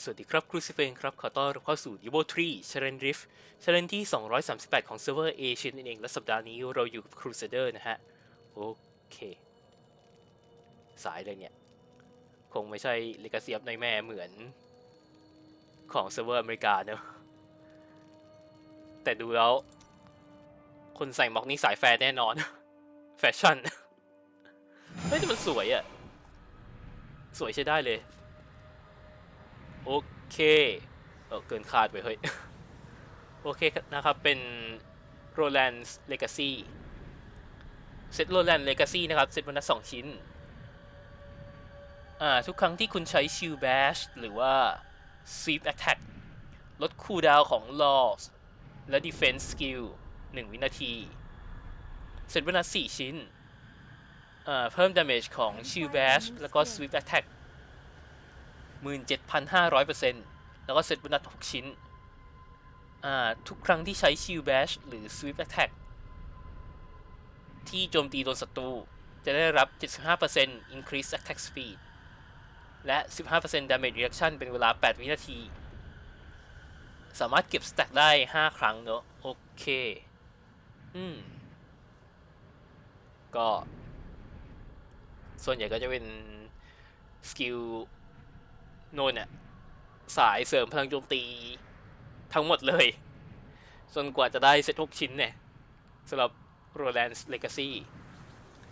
สวัสดีครับครูซิเฟนครับ ขอต้อนรับเข้าสู่ Evo 3 Challenge Rift Challenge ที่ 238 ของเซิร์ฟเวอร์เอเชียนั่นเอง และสัปดาห์นี้เราอยู่กับ Crusader นะฮะ โอเค สายเลยเนี่ย คงไม่ใช่ Legacy of ในแม่เหมือน ของเซิร์ฟเวอร์อเมริกาเนอะแต่ดูแล้ว คนใส่ม็อกนี่สายแฟร์แน่นอน แฟชั่น เฮ้ยแต่มันสวยอะสวยใช้ได้เลย โอเคเออเกินคาดไปเฮ้ย โอเคนะครับ เป็น Roland Legacy เซต Roland Legacy นะครับ เซตวันละสองชิ้น อ่า ทุกครั้งที่คุณใช้ Shield Bash หรือว่า Sweep Attack ลดคูลดาวของ Laws และ Defense Skill 1 วินาทีเซตวันละ4ชิ้นอ่าเพิ่ม damage ของ Shield Bash แล้วก็ Sweep Attack 17,500%แล้วก็เซตโบนัด6ชิ้น อ่า ทุกครั้งที่ใช้ Shield Bash หรือ Sweep Attack ที่โจมตีโดนศัตรู จะได้รับ 75% Increase Attack Speed และ 15% Damage Reduction เป็นเวลา 8 วินาที สามารถเก็บสแต็กได้ 5 ครั้งเนอะโอเค อืม ก็ ส่วนใหญ่ก็จะเป็นสกิล โน่นน่ะสายเสริมพลังโจมตีทั้งหมดเลย จนกว่าจะได้เซต6ชิ้นเนี่ยสำหรับ Roland Legacy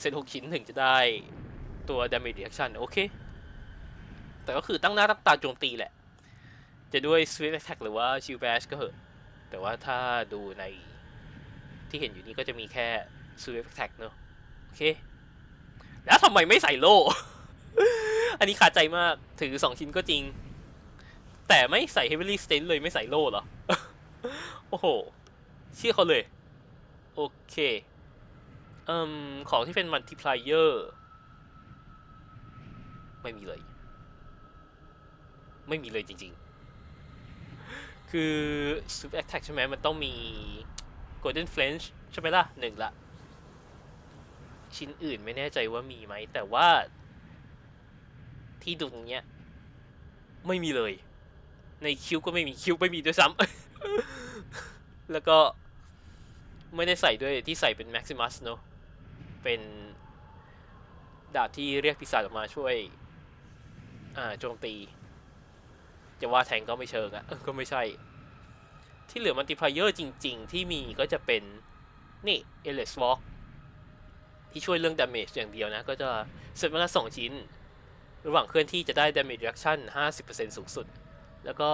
เซต6ชิ้นถึงจะได้ตัว Damage Reduction โอเค แต่ก็คือตั้งหน้าตั้งตาโจมตีแหละ จะด้วย Swift Attack หรือว่า Shield Bash ก็เหอะ แต่ว่าถ้าดูในที่เห็นอยู่นี้ก็จะมีแค่ Swift Attack เนอะโอเค แล้วทำไมไม่ใส่โล่ อันนี้ขาดใจมากถือสองชิ้นก็จริง แต่ไม่ใส่ heavily stain เลยไม่ใส่โล่เหรอ โอ้โห เชื่อเขาเลย โอเคอ่มของที่เป็น multiplier ไม่มีเลย ไม่มีเลยจริง ๆ คือ super attack ใช่ไหมมันต้องมี golden flange ใช่ไหมล่ะหนึ่งละ ชิ้นอื่นไม่แน่ใจว่ามีไหม แต่ว่า ที่ดูตรงเนี้ยไม่มีเลย ในคิวก็ไม่มีคิวไม่มีด้วยซ้ำ แล้วก็ไม่ได้ใส่ด้วยที่ใส่เป็น Maximus เนอะเป็นดาบที่เรียกปีศาจออกมาช่วย อ่าโจมตี จะว่าแทงก็ไม่เชิงอะก็ไม่ใช่ ที่เหลือมัลติพลเยอร์จริง ๆ ที่มีก็จะเป็นนี่เอเลสวอล์กที่ช่วยเรื่องดาเมจอย่างเดียวนะ ก็จะเสร็จมาละสองชิ้น ระหว่างเคลื่อนที่จะได้ damage reduction 50%สูงสุด แล้วก็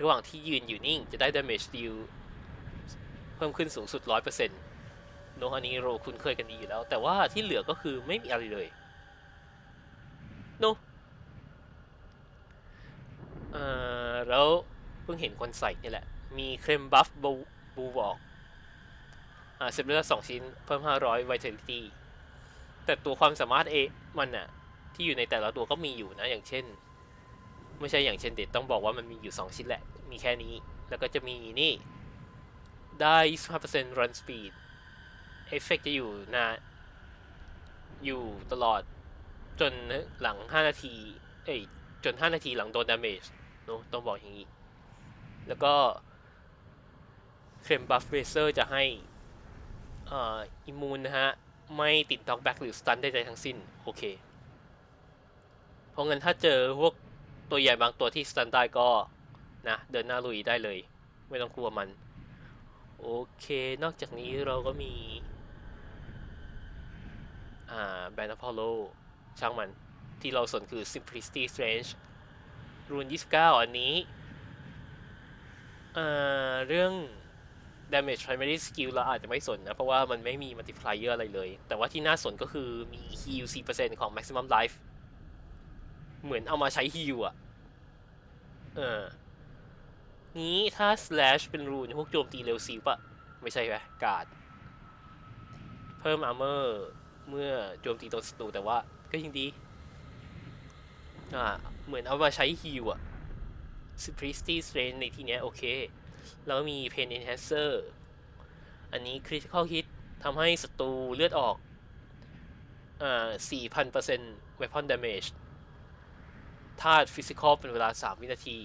ระหว่างที่ยืนอยู่นิ่งจะได้ damage deal เพิ่มขึ้นสูงสุด 100%โนอะอันนี้เราคุ้นเคยกันดีอยู่แล้ว แต่ว่าที่เหลือก็คือไม่มีอะไรเลยโนเอ่อแล้วเพิ่งเห็นคนใส่นี่แหละ มีเครมบัฟบูบูบอกอ่าเซฟเลือดสองชิ้นเพิ่ม 500 vitality แต่ตัวความสามารถเอมันอะ ที่อยู่ในแต่ละตัวก็มีอยู่นะ อย่างเช่น ไม่ใช่อย่างเช่นเด็ดต้องบอกว่ามันมีอยู่ 2 ชิ้นแหละ มีแค่นี้ แล้วก็จะมีนี่ ได้25% run speed เอฟเฟกจะอยู่นานอยู่ตลอดจนหลัง 5 นาที เอ้ย จน 5 นาทีหลังโดน damage เนอะต้องบอกอย่างนี้ แล้วก็เครมบัฟเ a เซอร์จะให้อ่าอิมูนนะฮะ ไม่ติด knockback หรือ stun ได้ทั้งสิ้น โอเค ราะงั้นถ้าเจอพวกตัวใหญ่บางตัวที่สตันได้ก็นะเดินหน้าลุยได้เลย ไม่ต้องกลัวมัน โอเคนอกจากนี้เราก็มี อ่าแบนอพอลโลช่างมันที่เราสนคือ Simplicity Strange รูน29 อันนี้ อ่า เรื่อง damage primary skill เราอาจจะไม่สนนะ เพราะว่ามันไม่มี multiplier อะไรเลย แต่ว่าที่น่าสนก็คือมี heal 4%ของ maximum life เหมือนเอามาใช้ฮิวอะเออนี้ถ้า slash เป็นรูนพวกโจมตีเร็วซิวปะไม่ใช่ไหมการ์ดเพิ่ม armor เมื่อโจมตีโดนศัตรูแต่ว่าก็ยังดี อ่า เหมือนเอามาใช้ฮิวอะ Simplicity Strain ในที่เนี้ยโอเค แล้วมี Pain Enhancer อันนี้ Critical Hit ทำให้ศัตรูเลือดออก อ่า 4,000% Weapon Damage ธาตุฟิสิกอลเป็นเวลา 3 วินาที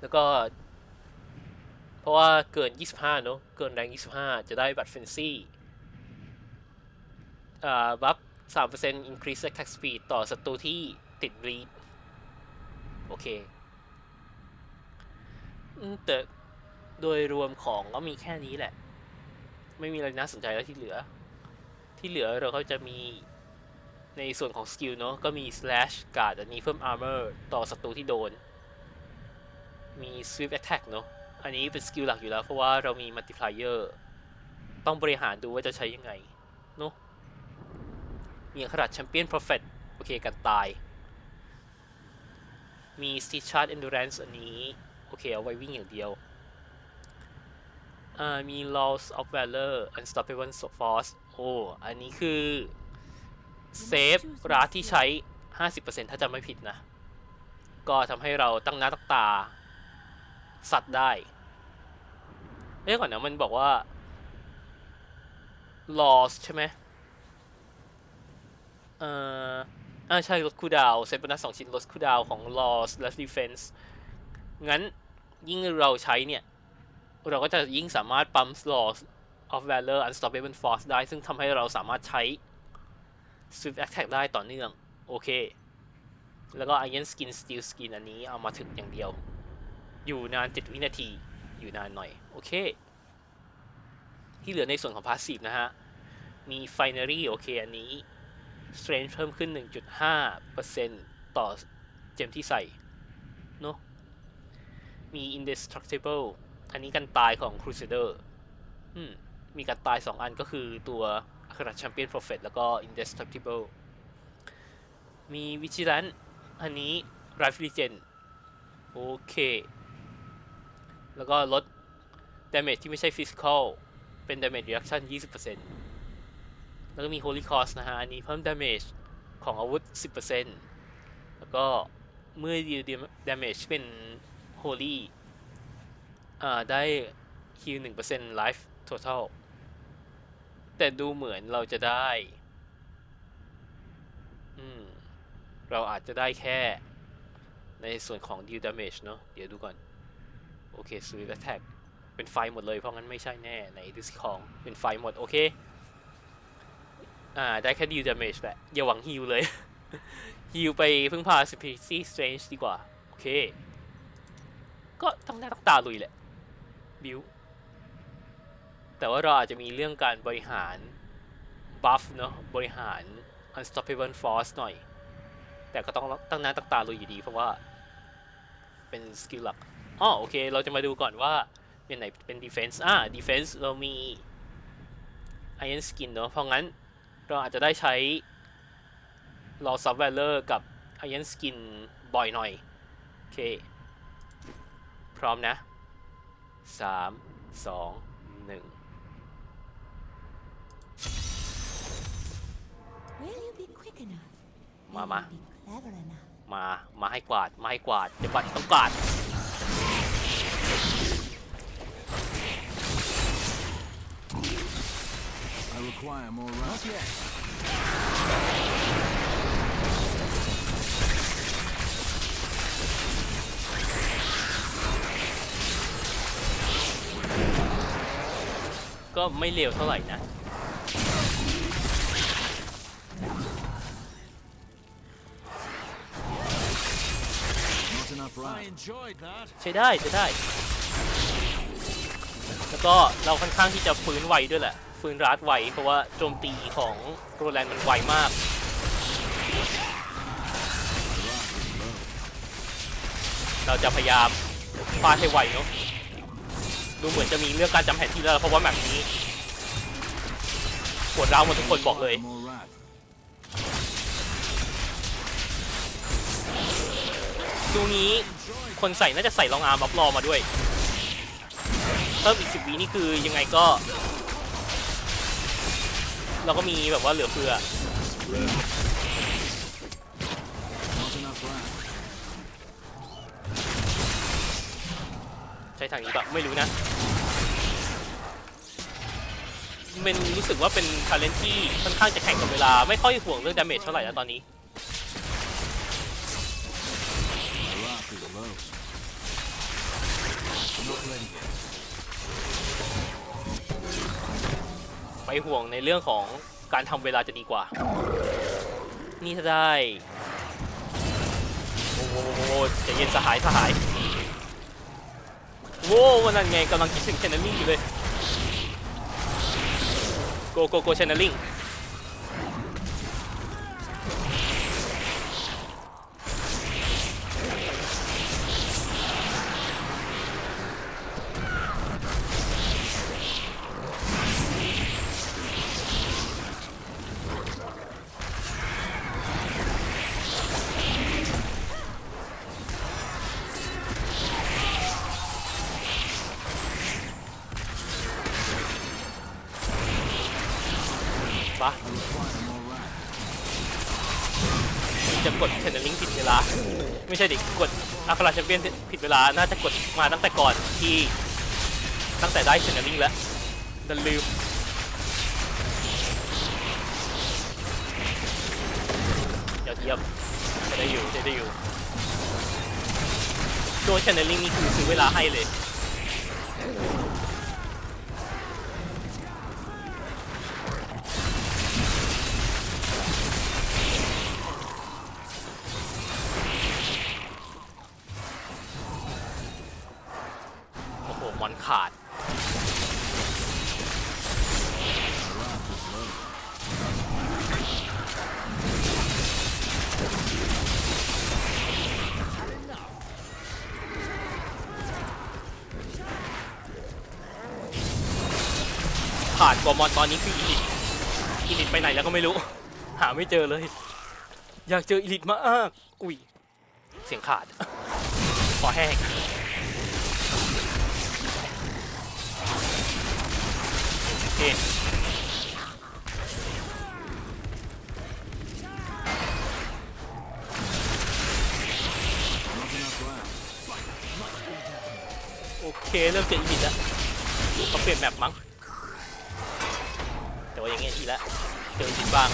แล้วก็ เพราะว่าเกิน 25 เนอะเกินแรง 25 จะได้บัตรเฟนซี่อ่าบัฟ3% increase attack speed ต่อศัตรูที่ติดรีดโอเคแต่โดยรวมของก็มีแค่นี้แหละ ไม่มีอะไรน่าสนใจแล้วที่เหลือ ที่เหลือเราก็จะมี ในส่วนของสกิลเนาะก็มี slash guard อันนี้เพิ่ม armor ต่อศัตรูที่โดน มี swift attack เนาะอันนี้เป็นสกิลหลักอยู่แล้ว เพราะว่าเรามี multiplier ต้องบริหารดูว่าจะใช้ยังไงเนาะมีขนาด champion prophet โอเคกันตาย มี stitch chart endurance อันนี้ โอเค เอาไว้วิ่งอย่างเดียวอ่ามี laws of valor unstoppable force โอ้ อันนี้คือ เซฟราที่ใช้ 50%ถ้าจำไม่ผิดนะ ก็ทำให้เราตั้งหน้าตั้งตา สัตว์ได้เอ้ยก่อนนะมันบอกว่า laws ใช่ไหมเอ่ออ่าใช่ลดคูดาวเซฟโบนัสสองชิ้นลดคูดาวของ laws และ defense งั้นยิ่งเราใช้เนี่ย เราก็จะยิ่งสามารถปั๊ม laws of valor unstoppable force ได้ ซึ่งทำให้เราสามารถใช้ swift attack ได้ต่อเนื่อง โอเค แล้วก็ iron skin steel skin อันนี้เอามาถึงอย่างเดียว อยู่นาน 7 วินาที อยู่นานหน่อย โอเค ที่เหลือในส่วนของ passive นะฮะ มี finery โอเค อันนี้ strength เพิ่มขึ้น 1.5%ต่อเจมที่ใส่เนอะมี indestructible อันนี้กันตายของ crusader อืมมีกันตาย 2 อันก็คือตัว อัครแชมเปี้ยน prophet แล้วก็ indestructible มี vigilant อันนี้ rifle regen โอเค แล้วก็ลด damage ที่ไม่ใช่ physical เป็น damage reduction 20%แล้วก็มี holy cross นะฮะ อันนี้เพิ่ม damage ของอาวุธ 10%แล้วก็เมื่อ deal damage เป็น holy อ่าได้ heal 1% life total แต่ดูเหมือนเราจะได้ อืม เราอาจจะได้แค่ ในส่วนของ deal damage เนอะเดี๋ยวดูก่อน โอเค swift attack เป็นไฟหมดเลย เพราะงั้นไม่ใช่แน่ในดิสของเป็นไฟหมด โอเค อ่า ได้แค่ deal damage แหละ อย่าหวัง heal เลย heal ไปพึ่งพา species strange ดีกว่า โอเค ก็ต้องหน้าต้องตาลุยแหละ บิว แต่ว่าเราอาจจะมีเรื่องการบริหารบัฟเนาะบริหาร unstoppable force หน่อย แต่ก็ต้องตั้งหน้าตั้งตาลุยอยู่ดี เพราะว่าเป็นสกิลหลักอ๋อโอเค เราจะมาดูก่อนว่าเป็นไหนเป็น defense อ่า defense เรามี iron skin เนาะเพราะงั้นเราอาจจะได้ใช้ law sub valor กับ iron skin บ่อยหน่อย โอเค พร้อมนะ 3 2 1 มามา มา มาให้กวาด มาให้กวาด เดี๋ยวกวาดต้องกวาดก็ไม่เร็วเท่าไหร่นะ ใช้ได้ใช้ได้ แล้วก็เราค่อนข้างที่จะฟื้นไวด้วยแหละ ฟื้นรัดไวเพราะว่าโจมตีของโรแลนด์มันไวมากเราจะพยายามฟาดให้ไวเนาะดูเหมือนจะมีเรื่องการจำแผนที่แล้วเพราะว่าแบบนี้ปวดร้าวหมดทุกคนบอกเลย More wrath. ดูนี้ คนใส่น่าจะใส่รองอาร์มรับรอมาด้วยเพิ่มอีกสิบวินี่คือยังไงก็ เราก็มีแบบว่าเหลือเฟือใช้ทางนี้ก็ไม่รู้นะเป็นรู้สึกว่าเป็นทาเลนที่ค่อนข้างจะแข่งกับเวลา ไม่ค่อยห่วงเรื่องดาเมจเท่าไหร่แล้วตอนนี้ ไปห่วงในเรื่องของการทำเวลาจะดีกว่า นี่ถ้าได้ โอ้โหจะเย็นสหายสหายโว้วันนั้นไงกำลังคิดถึงชนนลลิงอยู่เลย โกโกโกชนนลิง ปะจะกดชนนลิงผิดเวลา ไม่ใช่ดิกดอัคราแชมเปี้ยนผิดเวลา น่าจะกดมาตั้งแต่ก่อนที่ตั้งแต่ได้ชนนลิงแล้วดันลืมยอดเยี่ยมจะได้อยู่จะได้อยู่ตัวชนนลิงนี่คือซื้อเวลาให้เลยาดกมอนตอนนี้คืออีลิทอีลิทไปไหนแล้วก็ไม่รู้ หาไม่เจอเลย อยากเจออีลิทมากอุ้ยเสียงขาดขอแห้งโอเคโอเคเริ่มเจออีลิทแล้วเขาเปลี่ยนแมปมั้ง แต่ว่าอย่างเงี้ยอีกแล้วเจอจิตบ้าง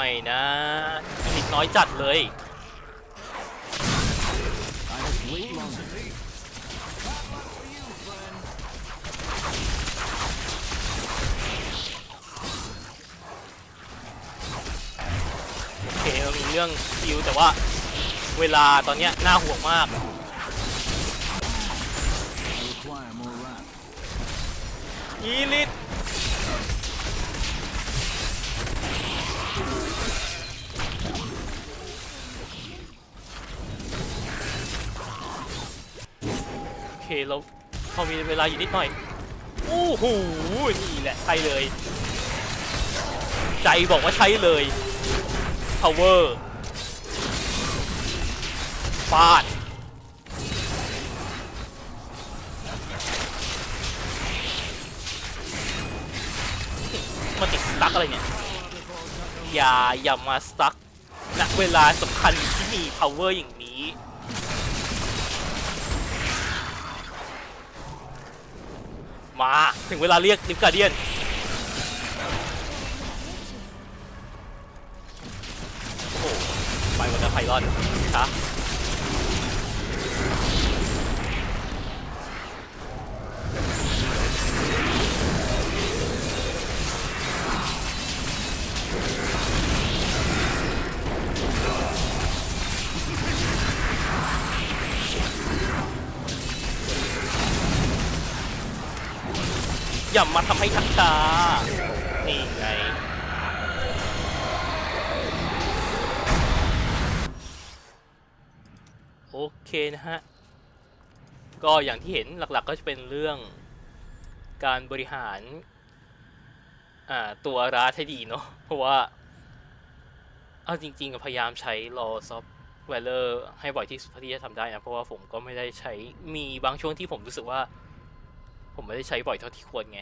ไม่นะอีลิทน้อยจัดเลยโอเคมีเรื่องฟิวแต่ว่าเวลาตอนเนี้ยน่าห่วงมากอีลิท โอเคเรามีเวลาอยู่นิดหน่อยโอ้โหนี่แหละใช่เลย ใจบอกว่าใช้เลย power ฟาดมาติดสตั๊กอะไรเนี่ย อย่าอย่ามาสตั๊กณเวลาสำคัญที่มี power อย่างนี้ มาถึงเวลาเรียกนิฟกาเดียนโอ้โหไปหมดแล้วไพลอนช้า อย่ามาทำให้ทักชานี่ไงโอเคนะฮะ ก็อย่างที่เห็นหลักๆก็จะเป็นเรื่องการบริหารอ่าตัวร้านให้ดีเนาะเพราะว่า เอาจริงๆพยายามใช้ law of valor ให้บ่อยที่สุดเท่าที่จะทำได้นะ เพราะว่าผมก็ไม่ได้ใช้มีบางช่วงที่ผมรู้สึกว่า ผมไม่ได้ใช้บ่อยเท่าที่ควรไง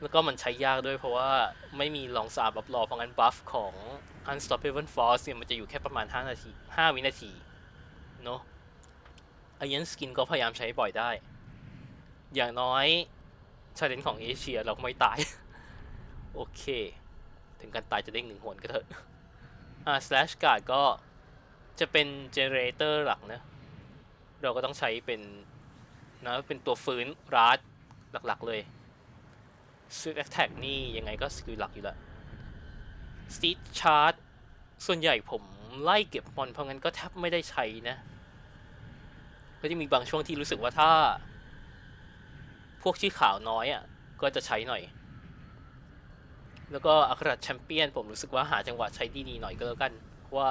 แล้วก็มันใช้ยากด้วยเพราะว่าไม่มีลองสาบรับรอเพราะงั้นบัฟของ unstoppable force เนี่ยมันจะอยู่แค่ประมาณ 5 นาที 5 วินาที เนาะไอเยนสกินก็พยายามใช้บ่อยได้ อย่างน้อยชาเลนของเอเชียเราก็ไม่ตาย โอเค ถึงการตายจะเด้งหนึ่งหนก็เถอะ อ่า slash guard ก็จะเป็น generator หลักนะ เราก็ต้องใช้เป็น นะเป็นตัวฟื้นรัดหลักๆเลย s w ift attack นี่ยังไงก็สกิลหลักอยู่ล้ว Steed charge ส่วนใหญ่ผมไล่เก็บมอนเพราะงั้นก็แทบไม่ได้ใช้นะ ก็จะมีบางช่วงที่รู้สึกว่าถ้า พวกชื่อขาวน้อยอะ ก็จะใช้หน่อย แล้วก็อัครแชมเปี้ยนผมรู้สึกว่าหาจังหวะใช้ดีๆหน่อยก็แล้วกันเพราะว่า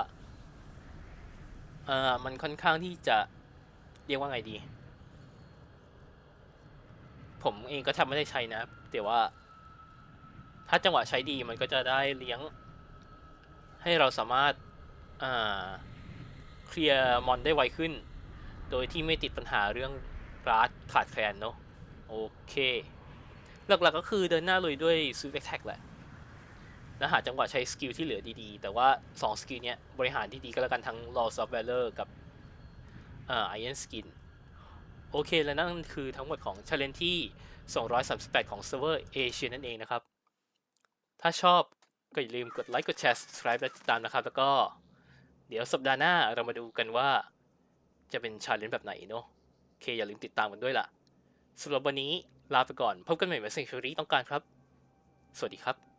เออมันค่อนข้างที่จะเรียกว่าไงดี ผมเองก็แทบไม่ได้ใช้นะแต่ว่า ถ้าจังหวะใช้ดีมันก็จะได้เลี้ยง ให้เราสามารถเคลียร์มอนได้ไวขึ้น โดยที่ไม่ติดปัญหาเรื่องรัดขาดแคลนเนาะโอเค หลักๆก็คือเดินหน้าลุยด้วยซูเปอร์แท็กแหละแล้วหาจังหวะใช้สกิลที่เหลือดีๆ แต่ว่า 2 สกิลเนี้ยบริหารที่ดีก็แล้วกันทั้ง Law of Valor กับอ่า Iron Skin โอเค และนั่นคือทั้งหมดของ Challenge ที่ 238 ของเซิร์ฟเวอร์เอเชียนั่นเองนะครับ ถ้าชอบก็อย่าลืมกดไลค์กดแชร์ subscribe และติดตามนะครับ แล้วก็เดี๋ยวสัปดาห์หน้าเรามาดูกันว่าจะเป็น challenge แบบไหนเนาะโอเค อย่าลืมติดตามกันด้วยล่ะสำหรับวันนี้ลาไปก่อน พบกันใหม่ในสิ่งที่ต้องการครับ สวัสดีครับ